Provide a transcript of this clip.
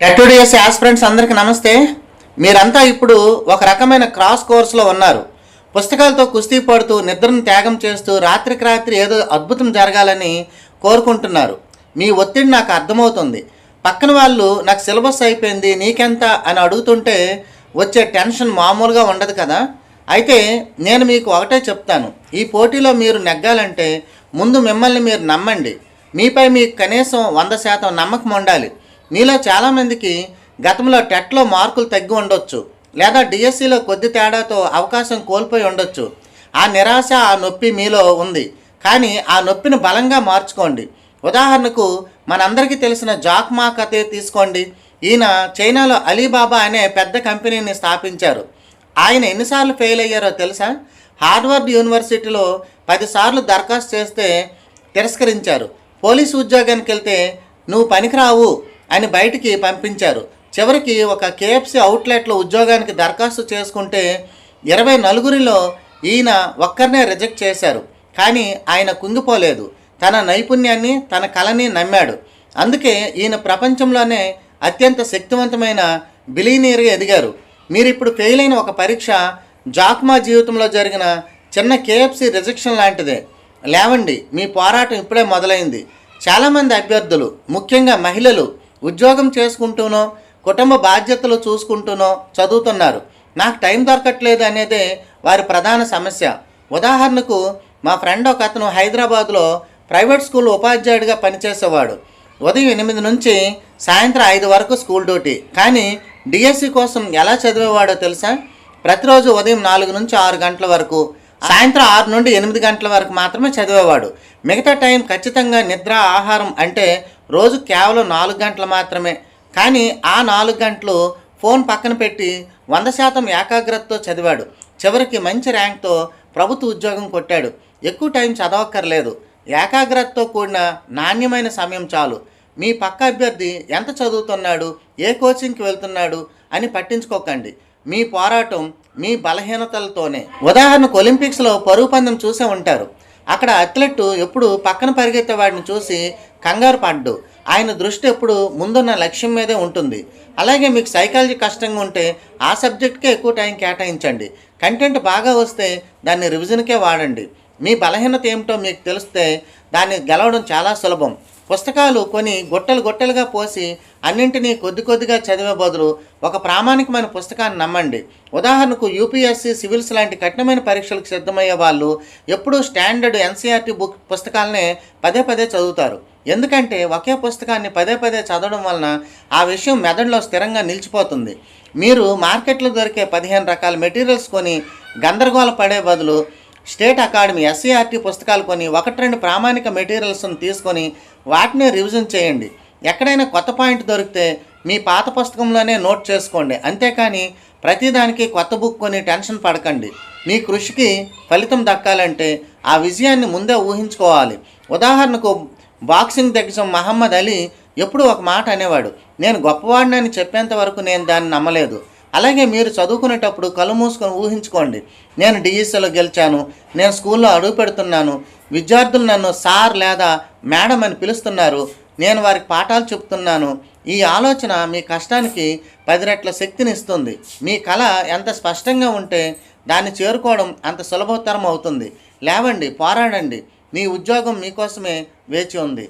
టెట్టుడిఎస్ aspirants అందరికీ నమస్తే. మీరంతా ఇప్పుడు ఒక రకమైన క్రాస్ కోర్సులో ఉన్నారు. పుస్తకాలతో కుస్తీ పడుతూ నిద్రను త్యాగం చేస్తూ రాత్రికి రాత్రి ఏదో అద్భుతం జరగాలని కోరుకుంటున్నారు. మీ ఒత్తిడి నాకు అర్థమవుతుంది. పక్కన వాళ్ళు నాకు సిలబస్ అయిపోయింది నీకెంత? అని అడుగుతుంటే వచ్చే టెన్షన్ మామూలుగా ఉండదు కదా. అయితే నేను మీకు ఒకటే చెప్తాను. ఈ పోటీలో మీరు నెగ్గాలంటే ముందు మిమ్మల్ని మీరు నమ్మండి. మీపై మీకు కనీసం వంద శాతం నమ్మకం ఉండాలి. మీలో చాలామందికి గతంలో టెట్లో మార్కులు తగ్గి ఉండొచ్చు లేదా డిఎస్సిలో కొద్ది తేడాతో అవకాశం కోల్పోయి ఉండొచ్చు. ఆ నిరాశ ఆ నొప్పి మీలో ఉంది. కానీ ఆ నొప్పిని బలంగా మార్చుకోండి. ఉదాహరణకు మనందరికీ తెలిసిన జాక్ మా కథే తీసుకోండి. ఈయన చైనాలో అలీబాబా అనే పెద్ద కంపెనీని స్థాపించారు. ఆయన ఎన్నిసార్లు ఫెయిల్ అయ్యారో తెలుసా? హార్వర్డ్ యూనివర్సిటీలో పదిసార్లు దరఖాస్తు చేస్తే తిరస్కరించారు. పోలీసు ఉద్యోగానికి వెళ్తే నువ్వు పనికిరావు అని బయటికి పంపించారు. చివరికి ఒక కేఎఫ్సి అవుట్లెట్లో ఉద్యోగానికి దరఖాస్తు చేసుకుంటే ఇరవై నలుగురిలో ఈయన ఒక్కరినే రిజెక్ట్ చేశారు. కానీ ఆయన కుంగిపోలేదు. తన నైపుణ్యాన్ని తన కళని నమ్మాడు. అందుకే ఈయన ప్రపంచంలోనే అత్యంత శక్తివంతమైన బిలీనియర్గా ఎదిగారు. మీరు ఇప్పుడు ఫెయిల్ అయిన ఒక పరీక్ష జాక్మా జీవితంలో జరిగిన చిన్న కేఎఫ్సి రిజెక్షన్ లాంటిదే. లేవండి మీ పోరాటం ఇప్పుడే మొదలైంది. చాలామంది అభ్యర్థులు ముఖ్యంగా మహిళలు ఉద్యోగం చేసుకుంటూనో కుటుంబ బాధ్యతలు చూసుకుంటూనో చదువుతున్నారు. నాకు టైం దొరకట్లేదు అనేదే వారి ప్రధాన సమస్య. ఉదాహరణకు మా ఫ్రెండ్ ఒక అతను హైదరాబాద్లో ప్రైవేట్ స్కూల్ ఉపాధ్యాయుడిగా పనిచేసేవాడు. ఉదయం ఎనిమిది నుంచి సాయంత్రం ఐదు వరకు స్కూల్ డ్యూటీ. కానీ డిఎస్సి కోసం ఎలా చదివేవాడో తెలుసా? ప్రతిరోజు ఉదయం నాలుగు నుంచి ఆరు గంటల వరకు సాయంత్రం ఆరు నుండి ఎనిమిది గంటల వరకు మాత్రమే చదివేవాడు. మిగతా టైం ఖచ్చితంగా నిద్ర ఆహారం అంటే రోజు కేవలం నాలుగు గంటలు మాత్రమే. కానీ ఆ నాలుగు గంటలు ఫోన్ పక్కన పెట్టి వంద శాతం ఏకాగ్రతతో చదివాడు. చివరికి మంచి ర్యాంక్తో ప్రభుత్వ ఉద్యోగం కొట్టాడు. ఎక్కువ టైం చదవక్కర్లేదు. ఏకాగ్రతతో కూడిన నాణ్యమైన సమయం చాలు. మీ పక్క అభ్యర్థి ఎంత చదువుతున్నాడు ఏ కోచింగ్కి వెళ్తున్నాడు అని పట్టించుకోకండి. మీ పోరాటం మీ బలహీనతలతోనే. ఉదాహరణకు ఒలింపిక్స్లో పరుగు పందెం చూసే ఉంటారు. అక్కడ అథ్లెట్ ఎప్పుడు పక్కన పరిగెత్తే వాడిని చూసి కంగారు పడ్డు. ఆయన దృష్టి ఎప్పుడు ముందున్న లక్ష్యం మీదే ఉంటుంది. అలాగే మీకు సైకాలజీ కష్టంగా ఉంటే ఆ సబ్జెక్ట్కే ఎక్కువ టైం కేటాయించండి. కంటెంట్ బాగా వస్తే దాన్ని రివిజన్కే వాడండి. మీ బలహీనత ఏమిటో మీకు తెలిస్తే దాన్ని గెలవడం చాలా సులభం. పుస్తకాలు కొని గొట్టలు గొట్టలుగా పోసి అన్నింటినీ కొద్ది కొద్దిగా చదివే బదులు ఒక ప్రామాణికమైన పుస్తకాన్ని నమ్మండి. ఉదాహరణకు యూపీఎస్సీ సివిల్స్ లాంటి కఠినమైన పరీక్షలకు సిద్ధమయ్యే వాళ్ళు ఎప్పుడూ స్టాండర్డ్ ఎన్సీఆర్టీ బుక్ పుస్తకాలనే పదే పదే చదువుతారు. ఎందుకంటే ఒకే పుస్తకాన్ని పదే పదే చదవడం వలన ఆ విషయం మెదడులో స్థిరంగా నిలిచిపోతుంది. మీరు మార్కెట్లో దొరికే పదిహేను రకాల మెటీరియల్స్ కొని గందరగోళ పడే బదులు స్టేట్ అకాడమీ ఎస్సీఆర్టీ పుస్తకాలు కొని ఒకటి రెండు ప్రామాణిక మెటీరియల్స్ని తీసుకొని వాటినే రివిజన్ చేయండి. ఎక్కడైనా కొత్త పాయింట్ దొరికితే మీ పాత పుస్తకంలోనే నోట్ చేసుకోండి. అంతేకాని ప్రతిదానికి కొత్త బుక్ కొని టెన్షన్ పడకండి. మీ కృషికి ఫలితం దక్కాలంటే ఆ విజయాన్ని ముందే ఊహించుకోవాలి. ఉదాహరణకు బాక్సింగ్ దిగ్గజం మహమ్మద్ అలీ ఎప్పుడూ ఒక మాట అనేవాడు నేను గొప్పవాడినని చెప్పేంత వరకు నేను దాన్ని నమ్మలేదు. అలాగే మీరు చదువుకునేటప్పుడు కళ్ళు మూసుకొని ఊహించుకోండి. నేను డిఎస్సీలో గెలిచాను. నేను స్కూల్లో అడుగు పెడుతున్నాను. విద్యార్థులు నన్ను సార్ లేదా మేడం అని పిలుస్తున్నారు. నేను వారికి పాఠాలు చెప్తున్నాను. ఈ ఆలోచన మీ కష్టానికి పది రెట్ల శక్తిని ఇస్తుంది. మీ కళ ఎంత స్పష్టంగా ఉంటే దాన్ని చేరుకోవడం అంత సులభతరం అవుతుంది. లేవండి పోరాడండి. మీ ఉద్యోగం మీకోసమే వేచి ఉంది.